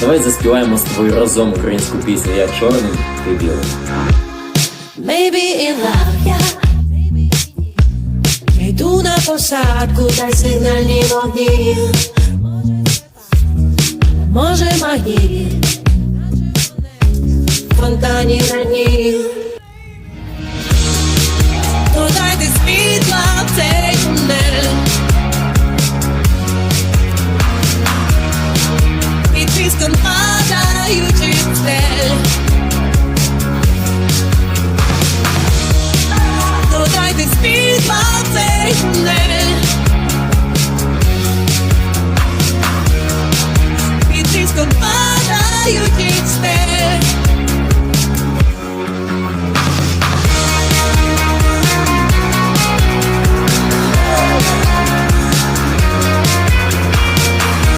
Давай заспіваємо з тобою разом українську пісню Я чорний, ти білий. Maybe in love, yeah. Я йду на посадку, дай сигнальні вогні. Може магніт, на ній.